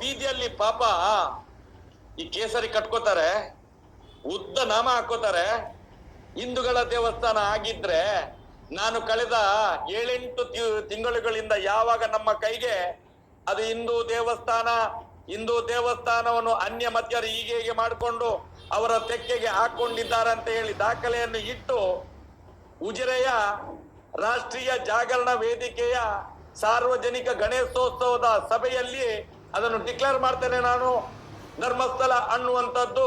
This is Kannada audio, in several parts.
ಬೀದಿಯಲ್ಲಿ ಪಾಪ ಈ ಕೇಸರಿ ಕಟ್ಕೋತಾರೆ, ಉದ್ದ ನಾಮ ಹಾಕೋತಾರೆ. ಹಿಂದೂಗಳ ದೇವಸ್ಥಾನ ಆಗಿದ್ರೆ ನಾನು ಕಳೆದ ಏಳೆಂಟು ತಿಂಗಳುಗಳಿಂದ ಯಾವಾಗ ನಮ್ಮ ಕೈಗೆ ಅದು ಹಿಂದೂ ದೇವಸ್ಥಾನ, ಹಿಂದೂ ದೇವಸ್ಥಾನವನ್ನು ಅನ್ಯ ಮಧ್ಯರು ಹೀಗೆ ಹೀಗೆ ಮಾಡಿಕೊಂಡು ಅವರ ತೆಕ್ಕೆಗೆ ಹಾಕೊಂಡಿದ್ದಾರೆ ಅಂತ ಹೇಳಿ ದಾಖಲೆಯನ್ನು ಇಟ್ಟು ಉಜಿರೆಯ ರಾಷ್ಟ್ರೀಯ ಜಾಗರಣ ವೇದಿಕೆಯ ಸಾರ್ವಜನಿಕ ಗಣೇಶೋತ್ಸವದ ಸಭೆಯಲ್ಲಿ ಅದನ್ನು ಡಿಕ್ಲೇರ್ ಮಾಡ್ತೇನೆ ನಾನು. ಧರ್ಮಸ್ಥಳ ಅನ್ನುವಂಥದ್ದು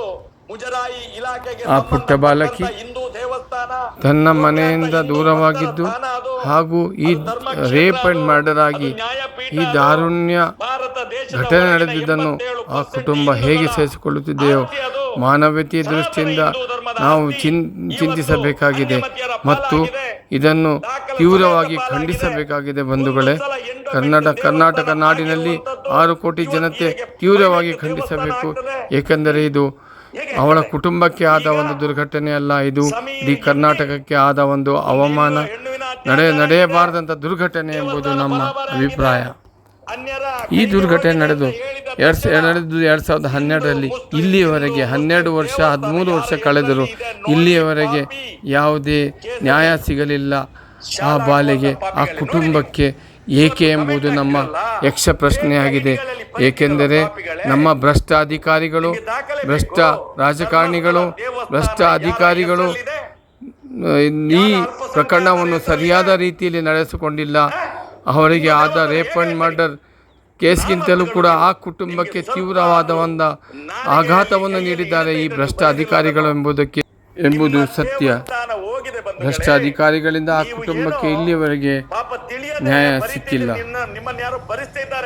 ಮುಜರಾಯಿ ಇಲಾಖೆಗೆ ಆ ಪುಟ್ಟ ಬಾಲಕಿ ಹಿಂದೂ ದೇವಸ್ಥಾನ. ತನ್ನ ಮನೆಯಿಂದ ದೂರವಾಗಿದ್ದು ಹಾಗೂ ಈ ರೇಪ್ ಅಂಡ್ ಮರ್ಡರ್ ಆಗಿ ಈ ದಾರುಣ್ಯ ಘಟನೆ ನಡೆದಿದ್ದನ್ನು ಆ ಕುಟುಂಬ ಹೇಗೆ ಸಹಿಸಿಕೊಳ್ಳುತ್ತಿದೆಯೋ ಮಾನವೀಯತೆಯ ದೃಷ್ಟಿಯಿಂದ ನಾವು ಚಿನ್, ಚಿಂತಿಸಬೇಕಾಗಿದೆ ಮತ್ತು ಇದನ್ನು ತೀವ್ರವಾಗಿ ಖಂಡಿಸಬೇಕಾಗಿದೆ ಬಂಧುಗಳೇ. ಕರ್ನಾಟಕ ಕರ್ನಾಟಕ ನಾಡಿನಲ್ಲಿ ಆರು ಕೋಟಿ ಜನತೆ ತೀವ್ರವಾಗಿ ಖಂಡಿಸಬೇಕು. ಏಕೆಂದರೆ ಇದು ಅವಳ ಕುಟುಂಬಕ್ಕೆ ಆದ ಒಂದು ದುರ್ಘಟನೆ ಅಲ್ಲ, ಇದು ಇಡೀ ಕರ್ನಾಟಕಕ್ಕೆ ಆದ ಒಂದು ಅವಮಾನ. ನಡೆ ನಡೆಯಬಾರದಂಥ ದುರ್ಘಟನೆ ಎಂಬುದು ನಮ್ಮ ಅಭಿಪ್ರಾಯ. ಈ ದುರ್ಘಟನೆ ನಡೆದು ಎರಡ್ ಎರಡು ಎರಡು ಎರಡ್ ಸಾವಿರದ ಹನ್ನೆರಡರಲ್ಲಿ ಇಲ್ಲಿಯವರೆಗೆ ಹನ್ನೆರಡು ವರ್ಷ, ಹದಿಮೂರು ವರ್ಷ ಕಳೆದರು ಇಲ್ಲಿಯವರೆಗೆ ಯಾವುದೇ ನ್ಯಾಯ ಸಿಗಲಿಲ್ಲ. ಆ ಬಾಲೆಗೆ, ಆ ಕುಟುಂಬಕ್ಕೆ ಏಕೆ ಎಂಬುದು ನಮ್ಮ ಯಕ್ಷ ಪ್ರಶ್ನೆಯಾಗಿದೆ. ಏಕೆಂದರೆ ನಮ್ಮ ಭ್ರಷ್ಟ ಅಧಿಕಾರಿಗಳು ಭ್ರಷ್ಟ ರಾಜಕಾರಣಿಗಳು, ಭ್ರಷ್ಟ ಅಧಿಕಾರಿಗಳು, ಈ ಪ್ರಕರಣವನ್ನು ಸರಿಯಾದ ರೀತಿಯಲ್ಲಿ ನಡೆಸಿಕೊಂಡಿಲ್ಲ. ಅವರಿಗೆ ಆದ ರೇಪ್ ಆ್ಯಂಡ್ ಮರ್ಡರ್ ಕೇಸ್ಗಿಂತಲೂ ಕೂಡ ಆ ಕುಟುಂಬಕ್ಕೆ ತೀವ್ರವಾದ ಒಂದು ಆಘಾತವನ್ನು ನೀಡಿದ್ದಾರೆ ಈ ಭ್ರಷ್ಟ ಅಧಿಕಾರಿಗಳು ಎಂಬುದಕ್ಕೆ ಎಂಬುದು ಸತ್ಯ. ಭ್ರಷ್ಟ ಅಧಿಕಾರಿಗಳಿಂದ ಆ ಕುಟುಂಬಕ್ಕೆ ಇಲ್ಲಿಯವರೆಗೆ ನ್ಯಾಯ ಸಿಕ್ಕಿಲ್ಲ. ನಿನ್ನ- ನಿಮ್ಮನ್ನ ಯಾರು ಭರಿಸ್ತಾ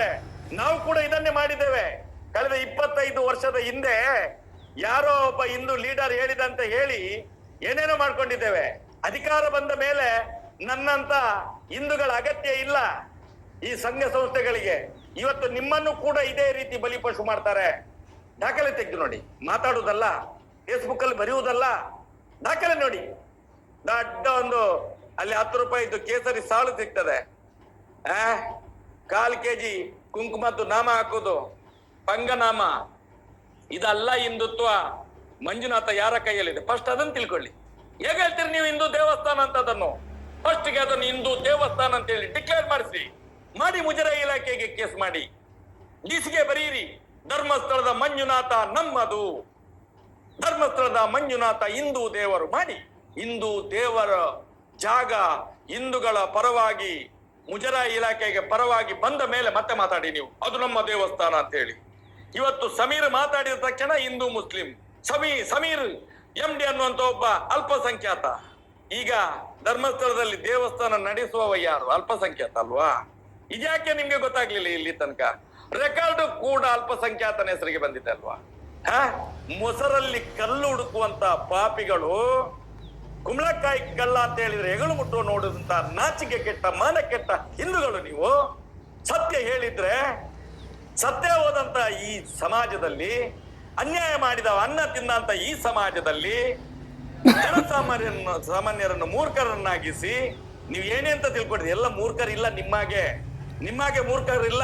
ನಾವು ಕೂಡ ಇದನ್ನೇ ಮಾಡಿದ್ದೇವೆ ಕಳೆದ ಇಪ್ಪತ್ತೈದು ವರ್ಷದ ಹಿಂದೆ ಯಾರೋ ಒಬ್ಬ ಹಿಂದೂ ಲೀಡರ್ ಹೇಳಿದಂತ ಹೇಳಿ ಏನೇನೋ ಮಾಡ್ಕೊಂಡಿದ್ದೇವೆ ಅಧಿಕಾರ ಬಂದ ಮೇಲೆ ನನ್ನಂತ ಹಿಂದೂಗಳ ಅಗತ್ಯ ಇಲ್ಲ ಈ ಸಂಘ ಸಂಸ್ಥೆಗಳಿಗೆ ಇವತ್ತು ನಿಮ್ಮನ್ನು ಕೂಡ ಇದೇ ರೀತಿ ಬಲಿಪಶು ಮಾಡ್ತಾರೆ. ದಾಖಲೆ ತೆಗೆದು ನೋಡಿ. ಮಾತಾಡೋದಲ್ಲ ಫೇಸ್ಬುಕ್ ಅಲ್ಲಿ ಬರೆಯುವುದಲ್ಲ, ದಾಖಲೆ ನೋಡಿ. ದೊಡ್ಡ ಒಂದು, ಅಲ್ಲಿ ಹತ್ತು ರೂಪಾಯಿದ್ದು ಕೇಸರಿ ಸಾಲು ಸಿಗ್ತದೆ. ಆ? ಕಾಲ್ ಕೆಜಿ ಕುಂಕುಮದ್ದು ನಾಮ ಹಾಕೋದು, ಪಂಗನಾಮ. ಇದಲ್ಲ ಹಿಂದುತ್ವ. ಮಂಜುನಾಥ ಯಾರ ಕೈಯಲ್ಲಿದೆ? ಫಸ್ಟ್ ಅದನ್ನು ತಿಳ್ಕೊಳ್ಳಿ. ಹೇಗೆ ಹೇಳ್ತೀರಿ ನೀವು ಹಿಂದೂ ದೇವಸ್ಥಾನ ಅಂತ ಅದನ್ನು ಫಸ್ಟ್ಗೆ ಅದನ್ನು ಹಿಂದೂ ದೇವಸ್ಥಾನ ಅಂತ ಹೇಳಿ ಡಿಕ್ಲೇರ್ ಮಾಡಿಸಿ ಮಾಡಿ ಮುಜರಾಯಿ ಇಲಾಖೆಗೆ ಕೇಸ್ ಮಾಡಿ. ಡಿಸಿಗೆ ಬರೀರಿ. ಧರ್ಮಸ್ಥಳದ ಮಂಜುನಾಥ ನಮ್ಮದು. ಧರ್ಮಸ್ಥಳದ ಮಂಜುನಾಥ ಹಿಂದೂ ದೇವರು ಮಾಡಿ. ಹಿಂದೂ ದೇವರ ಜಾಗ ಹಿಂದೂಗಳ ಪರವಾಗಿ ಮುಜರಾಯಿ ಇಲಾಖೆಗೆ ಪರವಾಗಿ ಬಂದ ಮೇಲೆ ಮತ್ತೆ ಮಾತಾಡಿ ನೀವು. ಅದು ನಮ್ಮ ದೇವಸ್ಥಾನ ಅಂತ ಹೇಳಿ. ಇವತ್ತು ಸಮೀರ್ ಮಾತಾಡಿದ ತಕ್ಷಣ ಹಿಂದೂ ಮುಸ್ಲಿಂ. ಸಮೀ, ಸಮೀರ್ ಎಂ ಡಿ ಅನ್ನುವಂತ ಒಬ್ಬ ಅಲ್ಪಸಂಖ್ಯಾತ. ಈಗ ಧರ್ಮಸ್ಥಳದಲ್ಲಿ ದೇವಸ್ಥಾನ ನಡೆಸುವವ ಯಾರು? ಅಲ್ಪಸಂಖ್ಯಾತ ಅಲ್ವಾ? ಇದ್ಯಾಕೆ ನಿಮ್ಗೆ ಗೊತ್ತಾಗ್ಲಿಲ್ಲ ಇಲ್ಲಿ ತನಕ? ರೆಕಾರ್ಡ್ ಕೂಡ ಅಲ್ಪಸಂಖ್ಯಾತನ ಹೆಸರಿಗೆ ಬಂದಿದೆ ಅಲ್ವಾ? ಹ? ಮೊಸರಲ್ಲಿ ಕಲ್ಲು ಹುಡುಕುವಂತ ಪಾಪಿಗಳು ಕುಂಬಳಕಾಯಿ ಕಳ್ಳ ಅಂತ ಹೇಳಿದ್ರೆ ಹೆಗಲು ಮುಟ್ಟುವ ನೋಡಿದಂತ ನಾಚಿಕೆ ಕೆಟ್ಟ, ಮಾನ ಕೆಟ್ಟ ಹಿಂದೂಗಳು ನೀವು. ಸತ್ಯ ಹೇಳಿದ್ರೆ, ಸತ್ಯ ಹೋದಂತ ಈ ಸಮಾಜದಲ್ಲಿ, ಅನ್ಯಾಯ ಮಾಡಿದ ಅನ್ನ ತಿಂದಂತ ಈ ಸಮಾಜದಲ್ಲಿ ಜನಸಾಮಾನ್ಯರನ್ನು, ಸಾಮಾನ್ಯರನ್ನು ಮೂರ್ಖರನ್ನಾಗಿಸಿ, ನೀವು ಏನೇ ಅಂತ ತಿಳ್ಕೊಡ್ರಿ ಎಲ್ಲ ಮೂರ್ಖರಿಲ್ಲ ನಿಮ್ಮಾಗೆ. ನಿಮ್ಮಾಗೆ ಮೂರ್ಖರಿಲ್ಲ.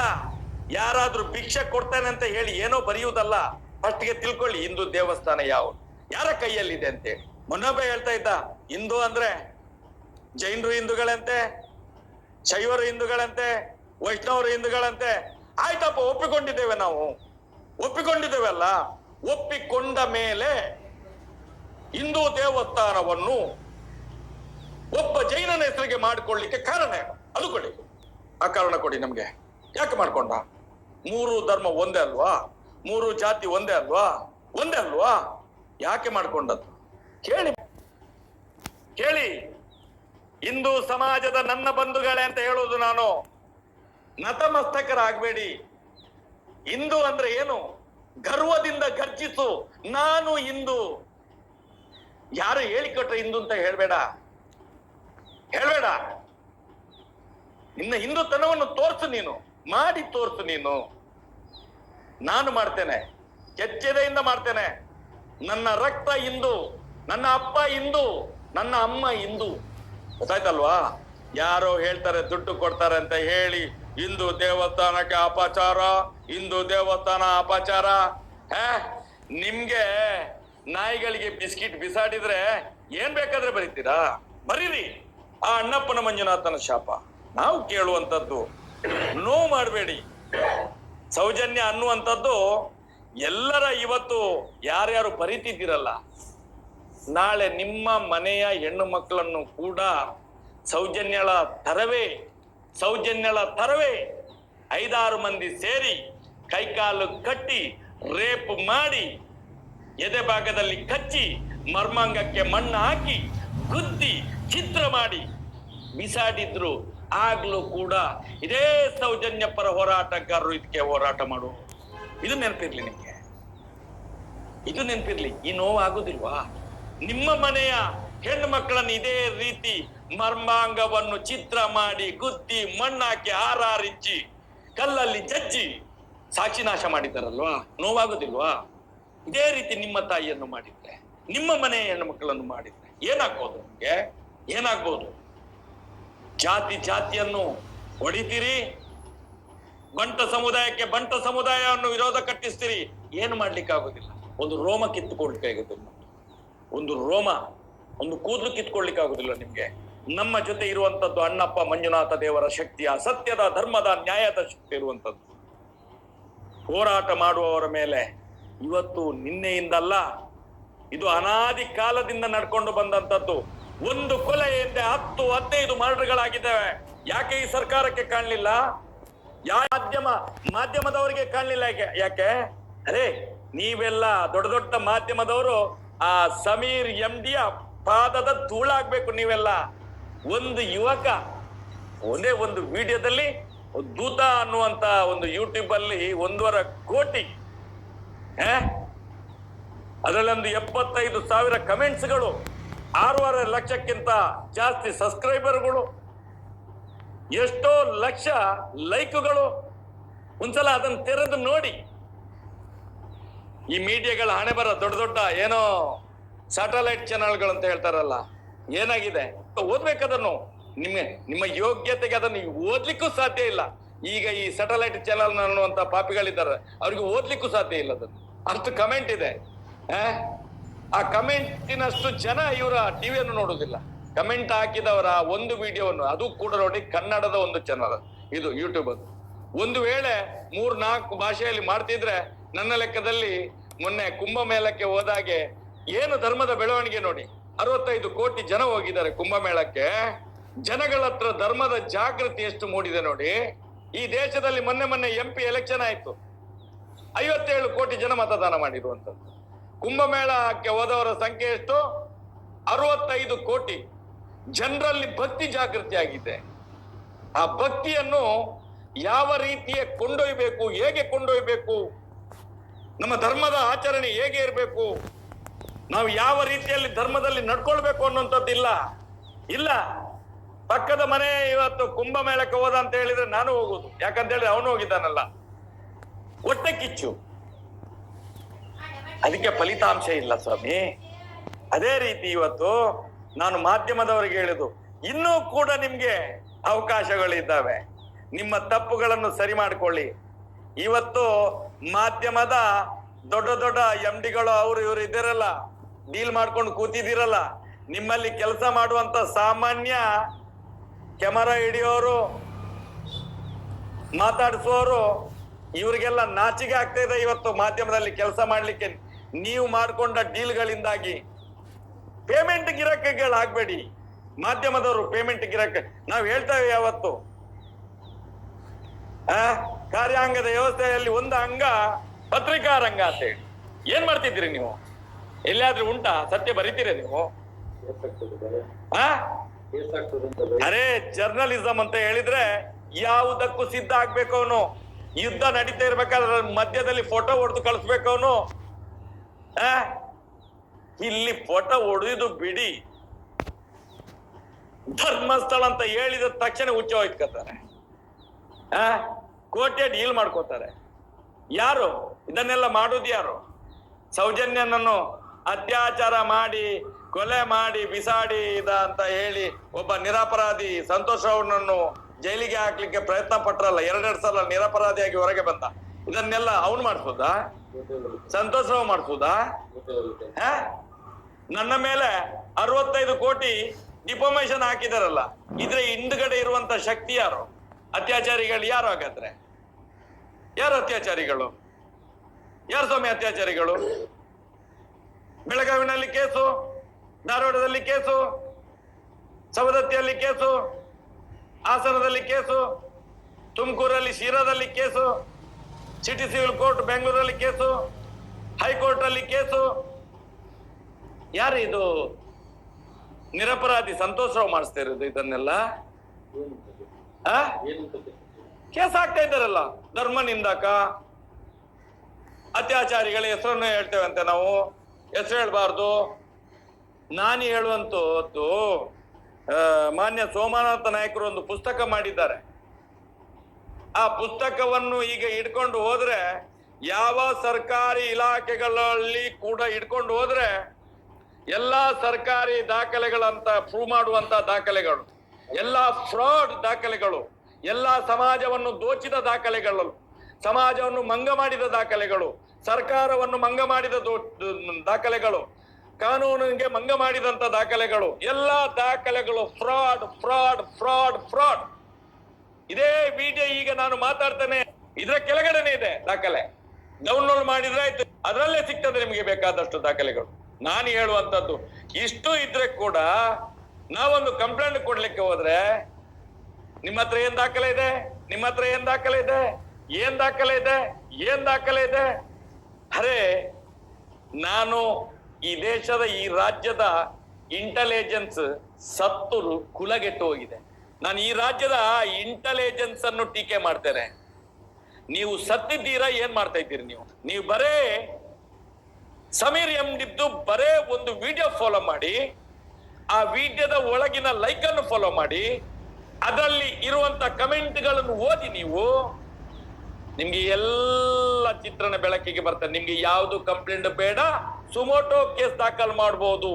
ಯಾರಾದ್ರೂ ಭಿಕ್ಷೆ ಕೊಡ್ತಾನೆ ಅಂತ ಹೇಳಿ ಏನೋ ಬರೆಯುವುದಲ್ಲ, ಫಸ್ಟ್ಗೆ ತಿಳ್ಕೊಳ್ಳಿ, ಹಿಂದೂ ದೇವಸ್ಥಾನ ಯಾವುದು? ಯಾರ ಕೈಯಲ್ಲಿದೆ ಅಂತೆ? ಮೊನ್ನೊಬ್ಬ ಹೇಳ್ತಾ ಇದ್ದ, ಹಿಂದೂ ಅಂದ್ರೆ ಜೈನರು ಹಿಂದೂಗಳಂತೆ, ಶೈವರು ಹಿಂದೂಗಳಂತೆ, ವೈಷ್ಣವರು ಹಿಂದೂಗಳಂತೆ. ಆಯ್ತಪ್ಪ, ಒಪ್ಪಿಕೊಂಡಿದ್ದೇವೆ ನಾವು. ಒಪ್ಪಿಕೊಂಡಿದ್ದೇವಲ್ಲ, ಒಪ್ಪಿಕೊಂಡ ಮೇಲೆ ಹಿಂದೂ ದೇವಸ್ಥಾನವನ್ನು ಒಬ್ಬ ಜೈನನ ಹೆಸರಿಗೆ ಮಾಡಿಕೊಳ್ಳಿಕ್ಕೆ ಕಾರಣ? ಅದು ಕೊಡಿ ಆ ಕಾರಣ ಕೊಡಿ ನಮ್ಗೆ. ಯಾಕೆ ಮಾಡ್ಕೊಂಡ? ಮೂರು ಧರ್ಮ ಒಂದೇ ಅಲ್ವಾ? ಮೂರು ಜಾತಿ ಒಂದೇ ಅಲ್ವಾ? ಒಂದೇ ಅಲ್ವಾ? ಯಾಕೆ ಮಾಡ್ಕೊಂಡದ್ದು? ಕೇಳಿ. ಕೇಳಿ. ಹಿಂದೂ ಸಮಾಜದ ನನ್ನ ಬಂಧುಗಳೇ ಅಂತ ಹೇಳುವುದು ನಾನು. ನತಮಸ್ತಕರಾಗಬೇಡಿ. ಹಿಂದೂ ಅಂದ್ರೆ ಏನು? ಗರ್ವದಿಂದ ಗರ್ಜಿಸು ನಾನು ಹಿಂದೂ. ಯಾರು ಹೇಳಿಕೊಟ್ರೆ ಹಿಂದೂ ಅಂತ ಹೇಳ್ಬೇಡ. ಹೇಳ್ಬೇಡ. ನಿನ್ನ ಹಿಂದೂತನವನ್ನು ತೋರ್ಸು ನೀನು, ಮಾಡಿ ತೋರ್ಸು ನೀನು. ನಾನು ಮಾಡ್ತೇನೆ ಎಚ್ಚರಿಕೆಯಿಂದ ಮಾಡ್ತೇನೆ. ನನ್ನ ರಕ್ತ ಹಿಂದೂ ನನ್ನ ಅಪ್ಪ ಹಿಂದೂ ನನ್ನ ಅಮ್ಮ ಹಿಂದೂ ಗೊತ್ತಾಯ್ತಲ್ವಾ? ಯಾರೋ ಹೇಳ್ತಾರೆ, ದುಡ್ಡು ಕೊಡ್ತಾರೆ ಅಂತ ಹೇಳಿ, ಹಿಂದೂ ದೇವಸ್ಥಾನಕ್ಕೆ ಅಪಚಾರ, ಹಿಂದೂ ದೇವಸ್ಥಾನ ಅಪಚಾರ. ಹೇ, ನಿಮ್ಗೆ ನಾಯಿಗಳಿಗೆ ಬಿಸ್ಕಿಟ್ ಬಿಸಾಡಿದ್ರೆ ಏನ್ ಬೇಕಾದ್ರೆ ಬರೀತೀರಾ? ಬರೀರಿ. ಆ ಅಣ್ಣಪ್ಪನ ಮಂಜುನಾಥನ ಶಾಪ. ನಾವು ಕೇಳುವಂಥದ್ದು. ನೋವು ಮಾಡಬೇಡಿ. ಸೌಜನ್ಯ ಅನ್ನುವಂಥದ್ದು ಎಲ್ಲರ ಇವತ್ತು ಯಾರ್ಯಾರು ಬರೀತಿದ್ದೀರಲ್ಲ, ನಾಳೆ ನಿಮ್ಮ ಮನೆಯ ಹೆಣ್ಣು ಮಕ್ಕಳನ್ನು ಕೂಡ ಸೌಜನ್ಯಳ ತರವೇ ಸೌಜನ್ಯಳ ತರವೇ ಐದಾರು ಮಂದಿ ಸೇರಿ ಕೈಕಾಲು ಕಟ್ಟಿ ರೇಪ್ ಮಾಡಿ ಎದೆ ಭಾಗದಲ್ಲಿ ಕಚ್ಚಿ ಮರ್ಮಾಂಗಕ್ಕೆ ಮಣ್ಣು ಹಾಕಿ ಗುದ್ದಿ ಚಿತ್ರ ಮಾಡಿ ಬಿಸಾಡಿದ್ರು ಆಗ್ಲೂ ಕೂಡ ಇದೇ ಸೌಜನ್ಯ ಪರ ಹೋರಾಟಗಾರರು ಇದಕ್ಕೆ ಹೋರಾಟ ಮಾಡು. ಇದು ನೆನಪಿರ್ಲಿ ನಿಮಗೆ. ಇದು ನೆನಪಿರ್ಲಿ. ಈ ನೋವು ನಿಮ್ಮ ಮನೆಯ ಹೆಣ್ಣು ಮಕ್ಕಳನ್ನು ಇದೇ ರೀತಿ ಮರ್ಮಾಂಗವನ್ನು ಚಿತ್ರ ಮಾಡಿ, ಗುದ್ದಿ, ಮಣ್ಣಾಕಿ, ಹಾರಾರಿಚ್ಚಿ, ಕಲ್ಲಲ್ಲಿ ಜಜ್ಜಿ ಸಾಕ್ಷಿ ನಾಶ ಮಾಡಿದ್ದಾರಲ್ವಾ? ನೋವಾಗುದಿಲ್ವಾ? ಇದೇ ರೀತಿ ನಿಮ್ಮ ತಾಯಿಯನ್ನು ಮಾಡಿದ್ರೆ, ನಿಮ್ಮ ಮನೆಯ ಹೆಣ್ಣು ಮಕ್ಕಳನ್ನು ಮಾಡಿದ್ರೆ ಏನಾಗ್ಬೋದು ನಿಮ್ಗೆ? ಏನಾಗ್ಬೋದು? ಜಾತಿ ಜಾತಿಯನ್ನು ಹೊಡಿತೀರಿ ಬಂಟ ಸಮುದಾಯಕ್ಕೆ ಬಂಟ ಸಮುದಾಯವನ್ನು ವಿರೋಧ ಕಟ್ಟಿಸ್ತೀರಿ? ಏನು ಮಾಡ್ಲಿಕ್ಕೆ ಆಗೋದಿಲ್ಲ ಒಂದು ರೋಮ ಕಿತ್ತುಕೊಳ್ಲಿಕ್ಕೆ ಆಗೋದಿಲ್ಲ. ಒಂದು ರೋಮ, ಒಂದು ಕೂದಲು ಕಿತ್ಕೊಳ್ಲಿಕ್ಕೆ ಆಗುದಿಲ್ಲ ನಿಮ್ಗೆ. ನಮ್ಮ ಜೊತೆ ಇರುವಂತದ್ದು ಅಣ್ಣಪ್ಪ ಮಂಜುನಾಥ ದೇವರ ಶಕ್ತಿಯ ಸತ್ಯದ, ಧರ್ಮದ, ನ್ಯಾಯದ ಶಕ್ತಿ ಇರುವಂತದ್ದು. ಹೋರಾಟ ಮಾಡುವವರ ಮೇಲೆ ಇವತ್ತು ನಿನ್ನೆಯಿಂದಲ್ಲ, ಇದು ಅನಾದಿ ಕಾಲದಿಂದ ನಡ್ಕೊಂಡು ಬಂದಂತದ್ದು. ಒಂದು ಕೊಲೆ ಎಂದೇ ಹತ್ತು, ಹದಿನೈದು ಮರ್ಡರ್ಗಳಾಗಿದ್ದಾವೆ. ಯಾಕೆ ಈ ಸರ್ಕಾರಕ್ಕೆ ಕಾಣಲಿಲ್ಲ? ಯಾವ ಮಾಧ್ಯಮ, ಮಾಧ್ಯಮದವರಿಗೆ ಕಾಣಲಿಲ್ಲ ಯಾಕೆ? ಯಾಕೆ? ಅರೇ, ನೀವೆಲ್ಲ ದೊಡ್ಡ ದೊಡ್ಡ ಮಾಧ್ಯಮದವರು, ಆ ಸಮೀರ್ ಎಂ ಡಿಯ ಪಾದದ ಧೂಳಾಗ್ಬೇಕು ನೀವೆಲ್ಲ. ಒಂದು ಯುವಕ, ಒಂದೇ ಒಂದು ವಿಡಿಯೋದಲ್ಲಿ ದೂತ ಅನ್ನುವಂತ ಒಂದು ಯೂಟ್ಯೂಬ್ ಅಲ್ಲಿ ಒಂದೂವರೆ ಕೋಟಿ ಆ? ಅದರಲ್ಲಿ ಒಂದು ಎಪ್ಪತ್ತೈದು ಸಾವಿರ ಕಮೆಂಟ್ಸ್ಗಳು ಆರೂವರೆ ಲಕ್ಷಕ್ಕಿಂತ ಜಾಸ್ತಿ ಸಬ್ಸ್ಕ್ರೈಬರ್ಗಳು, ಎಷ್ಟೋ ಲಕ್ಷ ಲೈಕ್ಗಳು ಒಂದ್ಸಲ ಅದನ್ನು ತೆರೆದು ನೋಡಿ. ಈ ಮೀಡಿಯಾಗಳ ಹಣೆ ಬರ ದೊಡ್ಡ ದೊಡ್ಡ ಏನೋ ಸ್ಯಾಟಲೈಟ್ ಚಾನಲ್ಗಳು ಅಂತ ಹೇಳ್ತಾರಲ್ಲ, ಏನಾಗಿದೆ? ಓದ್ಬೇಕದನ್ನು ನಿಮ್ಮ ನಿಮ್ಮ ಯೋಗ್ಯತೆಗೆ ಅದನ್ನು ಓದ್ಲಿಕ್ಕೂ ಸಾಧ್ಯ ಇಲ್ಲ. ಈಗ ಈ ಸ್ಯಾಟಲೈಟ್ ಚಾನಲ್ ಅನ್ನುವಂತ ಪಾಪಿಗಳಿದ್ದಾರೆ, ಅವ್ರಿಗೆ ಓದ್ಲಿಕ್ಕೂ ಸಾಧ್ಯ ಇಲ್ಲ ಅದನ್ನು. ಅಷ್ಟು ಕಮೆಂಟ್ ಇದೆ ಆ? ಕಮೆಂಟಿನಷ್ಟು ಜನ ಇವರ ಟಿವಿಯನ್ನು ನೋಡುವುದಿಲ್ಲ. ಕಮೆಂಟ್ ಹಾಕಿದವರ ಒಂದು ವಿಡಿಯೋವನ್ನು, ಅದು ಕೂಡ ನೋಡಿ ಕನ್ನಡದ ಒಂದು ಚಾನಲ್ ಇದು ಯೂಟ್ಯೂಬ್ ಅದು. ಒಂದು ವೇಳೆ ಮೂರ್ ನಾಲ್ಕು ಭಾಷೆಯಲ್ಲಿ ಮಾಡ್ತಿದ್ರೆ ನನ್ನ ಲೆಕ್ಕದಲ್ಲಿ ಮೊನ್ನೆ ಕುಂಭಮೇಳಕ್ಕೆ ಹೋದಾಗೆ ಏನು ಧರ್ಮದ ಬೆಳವಣಿಗೆ ನೋಡಿ, ಅರವತ್ತೈದು ಕೋಟಿ ಜನ ಹೋಗಿದ್ದಾರೆ ಕುಂಭಮೇಳಕ್ಕೆ. ಜನಗಳ ಹತ್ರ ಧರ್ಮದ ಜಾಗೃತಿ ಎಷ್ಟು ಮೂಡಿದೆ ನೋಡಿ, ಈ ದೇಶದಲ್ಲಿ ಮೊನ್ನೆ ಮೊನ್ನೆ ಎಂ ಪಿ ಎಲೆಕ್ಷನ್ ಆಯ್ತು. ಐವತ್ತೇಳು ಕೋಟಿ ಜನ ಮತದಾನ ಮಾಡಿರುವಂತದ್ದು ಕುಂಭಮೇಳಕ್ಕೆ ಹೋದವರ ಸಂಖ್ಯೆ ಎಷ್ಟು? ಅರವತ್ತೈದು ಕೋಟಿ. ಜನರಲ್ಲಿ ಭಕ್ತಿ ಜಾಗೃತಿ ಆಗಿದೆ. ಆ ಭಕ್ತಿಯನ್ನು ಯಾವ ರೀತಿಯ ಕೊಂಡೊಯ್ಯಬೇಕು ಹೇಗೆ ಕೊಂಡೊಯ್ಯಬೇಕು ನಮ್ಮ ಧರ್ಮದ ಆಚರಣೆ ಹೇಗೆ ಇರಬೇಕು, ನಾವು ಯಾವ ರೀತಿಯಲ್ಲಿ ಧರ್ಮದಲ್ಲಿ ನಡ್ಕೊಳ್ಬೇಕು ಅನ್ನುವಂಥದ್ದು ಇಲ್ಲ. ಇಲ್ಲ. ಪಕ್ಕದ ಮನೆ ಇವತ್ತು ಕುಂಭಮೇಳಕ್ಕೆ ಹೋದ ಅಂತ ಹೇಳಿದ್ರೆ ನಾನು ಹೋಗುದು. ಯಾಕಂತ ಹೇಳಿದ್ರೆ ಅವನು ಹೋಗಿದ್ದಾನಲ್ಲ. ಒಟ್ಟೆ ಕಿಚ್ಚು. ಅದಕ್ಕೆ ಫಲಿತಾಂಶ ಇಲ್ಲ ಸ್ವಾಮಿ. ಅದೇ ರೀತಿ ಇವತ್ತು ನಾನು ಮಾಧ್ಯಮದವರಿಗೆ ಹೇಳಿದು ಇನ್ನೂ ಕೂಡ ನಿಮ್ಗೆ ಅವಕಾಶಗಳಿದ್ದಾವೆ. ನಿಮ್ಮ ತಪ್ಪುಗಳನ್ನು ಸರಿ ಮಾಡಿಕೊಳ್ಳಿ. ಇವತ್ತು ಮಾಧ್ಯಮದ ದೊಡ್ಡ ದೊಡ್ಡ ಎಂ ಡಿಗಳು ಅವರು ಇವರು ಇದ್ದಿರಲ್ಲ, ಡೀಲ್ ಮಾಡ್ಕೊಂಡು ಕೂತಿದ್ದೀರಲ್ಲ, ನಿಮ್ಮಲ್ಲಿ ಕೆಲಸ ಮಾಡುವಂತ ಸಾಮಾನ್ಯ ಕ್ಯಾಮರಾ ಹಿಡಿಯೋರು, ಮಾತಾಡಿಸೋರು, ಇವರಿಗೆಲ್ಲ ನಾಚಿಕೆ ಆಗ್ತಾ ಇದೆ ಇವತ್ತು ಮಾಧ್ಯಮದಲ್ಲಿ ಕೆಲಸ ಮಾಡ್ಲಿಕ್ಕೆ. ನೀವು ಮಾಡಿಕೊಂಡ ಡೀಲ್ಗಳಿಂದಾಗಿ ಪೇಮೆಂಟ್ ಗಿರಾಕಿಗಳಾಗ್ಬೇಡಿ ಮಾಧ್ಯಮದವರು ಪೇಮೆಂಟ್ ಗಿರಾಕ ನಾವು ಹೇಳ್ತೇವೆ ಯಾವತ್ತು? ಆ, ಕಾರ್ಯಾಂಗದ ವ್ಯವಸ್ಥೆಯಲ್ಲಿ ಒಂದು ಅಂಗ, ಪತ್ರಿಕಾ ರಂಗ ಅಂತ ಹೇಳಿ ಏನ್ ಮಾಡ್ತಿದ್ದೀರಿ ನೀವು? ಎಲ್ಲಿಯಾದ್ರೂ ಉಂಟಾ? ಸತ್ಯ ಬರೀತೀರ ನೀವು? ಅರೆ ಜರ್ನಲಿಸಂ ಅಂತ ಹೇಳಿದ್ರೆ ಯಾವುದಕ್ಕೂ ಸಿದ್ಧ ಆಗ್ಬೇಕು ಅವನು. ಯುದ್ಧ ನಡೀತಾ ಇರ್ಬೇಕಾದ್ರೆ ಮಧ್ಯದಲ್ಲಿ ಫೋಟೋ ಹೊಡೆದು ಕಳಿಸ್ಬೇಕು ಅವನು. ಇಲ್ಲಿ ಫೋಟೋ ಹೊಡೆದು ಬಿಡಿ. ಧರ್ಮಸ್ಥಳ ಅಂತ ಹೇಳಿದ ತಕ್ಷಣ ಹುಚ್ಚ ಹೋಯ್ತಾರೆ ಆ ಕೋಟೆ ಡೀಲ್ ಮಾಡ್ಕೋತಾರೆ. ಯಾರು? ಇದನ್ನೆಲ್ಲ ಮಾಡೋದು ಯಾರು? ಸೌಜನ್ಯನನ್ನು ಅತ್ಯಾಚಾರ ಮಾಡಿ, ಕೊಲೆ ಮಾಡಿ, ಬಿಸಾಡಿ ಇದ ಅಂತ ಹೇಳಿ ಒಬ್ಬ ನಿರಪರಾಧಿ ಸಂತೋಷ್ ಅವನನ್ನು ಜೈಲಿಗೆ ಹಾಕ್ಲಿಕ್ಕೆ ಪ್ರಯತ್ನ ಪಟ್ರಲ್ಲ. ಎರಡೆರಡು ಸಲ ನಿರಪರಾಧಿಯಾಗಿ ಹೊರಗೆ ಬಂದ. ಇದನ್ನೆಲ್ಲ ಅವನು ಮಾಡಿಸೋದಾ ಸಂತೋಷ್ ಮಾಡಿಸೋದಾ? ನನ್ನ ಮೇಲೆ ಅರವತ್ತೈದು ಕೋಟಿ ಡಿಫಾಮೇಶನ್ ಹಾಕಿದಾರಲ್ಲ, ಇದ್ರ ಹಿಂದ್ಗಡೆ ಇರುವಂತ ಶಕ್ತಿ ಯಾರು? ಅತ್ಯಾಚಾರಿಗಳು ಯಾರು ಹಾಗಾದ್ರೆ? ಯಾರು ಅತ್ಯಾಚಾರಿಗಳು? ಯಾರು ಸ್ವಾಮಿ ಅತ್ಯಾಚಾರಿಗಳು? ಬೆಳಗಾವಿನಲ್ಲಿ ಕೇಸು, ಧಾರವಾಡದಲ್ಲಿ ಕೇಸು, ಸವದತ್ತಿಯಲ್ಲಿ ಕೇಸು, ಹಾಸನದಲ್ಲಿ ಕೇಸು, ತುಮಕೂರಲ್ಲಿ ಶಿರಾದಲ್ಲಿ ಕೇಸು ಸಿಟಿ ಸಿವಿಲ್ ಕೋರ್ಟ್ ಬೆಂಗಳೂರಲ್ಲಿ ಕೇಸು ಹೈಕೋರ್ಟ್ ಅಲ್ಲಿ ಕೇಸು. ಯಾರು ಇದು ನಿರಪರಾಧಿ ಸಂತೋಷ ರಾವ್ ಮಾಡಿಸ್ತಾ ಇರೋದು ಇದನ್ನೆಲ್ಲ? ಕೇಸ್ ಆಗ್ತಾ ಇದ್ದಾರಲ್ಲ, ಧರ್ಮ ನಿಂದಕ. ಅತ್ಯಾಚಾರಿಗಳ ಹೆಸರನ್ನು ಹೇಳ್ತೇವೆ ಅಂತ ನಾವು, ಹೆಸರು ಹೇಳ್ಬಾರ್ದು. ನಾನು ಹೇಳುವಂತದ್ದು ಮಾನ್ಯ ಸೋಮನಾಥ ನಾಯಕರು ಒಂದು ಪುಸ್ತಕ ಮಾಡಿದ್ದಾರೆ. ಆ ಪುಸ್ತಕವನ್ನು ಈಗ ಇಟ್ಕೊಂಡು ಹೋದ್ರೆ, ಯಾವ ಸರ್ಕಾರಿ ಇಲಾಖೆಗಳಲ್ಲಿ ಕೂಡ ಇಟ್ಕೊಂಡು ಹೋದ್ರೆ, ಎಲ್ಲಾ ಸರ್ಕಾರಿ ದಾಖಲೆಗಳಂತ ಪ್ರೂವ್ ಮಾಡುವಂತ ದಾಖಲೆಗಳು, ಎಲ್ಲಾ ಫ್ರಾಡ್ ದಾಖಲೆಗಳು, ಎಲ್ಲಾ ಸಮಾಜವನ್ನು ದೋಚಿದ ದಾಖಲೆಗಳು, ಸಮಾಜವನ್ನು ಮಂಗ ಮಾಡಿದ ದಾಖಲೆಗಳು, ಸರ್ಕಾರವನ್ನು ಮಂಗ ಮಾಡಿದ ದಾಖಲೆಗಳು, ಕಾನೂನಿಗೆ ಮಂಗ ಮಾಡಿದಂತ ದಾಖಲೆಗಳು, ಎಲ್ಲಾ ದಾಖಲೆಗಳು ಫ್ರಾಡ್ ಫ್ರಾಡ್ ಫ್ರಾಡ್ ಫ್ರಾಡ್ ಇದೇ ವಿಡಿಯೋ ಈಗ ನಾನು ಮಾತಾಡ್ತೇನೆ. ಇದರ ಕೆಳಗಡೆನೆ ಇದೆ ದಾಖಲೆ. ಡೌನ್ಲೋಡ್ ಮಾಡಿದ್ರೆ ಆಯ್ತು. ಅದರಲ್ಲೇ ಸಿಗ್ತದೆ ನಿಮಗೆ ಬೇಕಾದಷ್ಟು ದಾಖಲೆಗಳು. ನಾನು ಹೇಳುವಂತದ್ದು ಇಷ್ಟು ಇದ್ರೆ ಕೂಡ ನಾವೊಂದು ಕಂಪ್ಲೇಂಟ್ ಕೊಡ್ಲಿಕ್ಕೆ ಹೋದ್ರೆ ನಿಮ್ಮ ಹತ್ರ ಏನ್ ದಾಖಲೆ ಇದೆ? ನಿಮ್ಮ ಹತ್ರ ಏನ್ ದಾಖಲೆ ಇದೆ? ಏನ್ ದಾಖಲೆ ಇದೆ? ಏನ್ ದಾಖಲೆ ಇದೆ? ಅರೆ, ನಾನು ಈ ದೇಶದ, ಈ ರಾಜ್ಯದ ಇಂಟೆಲಿಜೆನ್ಸ್ ಸತ್ತು ಕುಲಗೆಟ್ಟು ಹೋಗಿದೆ. ನಾನು ಈ ರಾಜ್ಯದ ಇಂಟೆಲಿಜೆನ್ಸ್ ಅನ್ನು ಟೀಕೆ ಮಾಡ್ತೇನೆ. ನೀವು ಸತ್ತಿದ್ದೀರಾ, ಏನ್ ಮಾಡ್ತಾ ಇದ್ದೀರಿ ನೀವು? ನೀವು ಬರೇ ಸಮೀರ್ ಎಂದಿದ್ದು ಬರೇ ಒಂದು ವಿಡಿಯೋ ಫಾಲೋ ಮಾಡಿ, ಆ ವಿಡಿಯೋದ ಒಳಗಿನ ಲೈಕ್ ಅನ್ನು ಫಾಲೋ ಮಾಡಿ, ಅದರಲ್ಲಿ ಇರುವಂತ ಕಮೆಂಟ್ಗಳನ್ನು ಓದಿ ನೀವು, ನಿಮ್ಗೆ ಎಲ್ಲ ಚಿತ್ರಣ ಬೆಳಕಿಗೆ ಬರ್ತದೆ. ನಿಮ್ಗೆ ಯಾವುದು ಕಂಪ್ಲೇಂಟ್ ಬೇಡ ಸುಮೋಟೋ ಕೇಸ್ ದಾಖಲು ಮಾಡಬಹುದು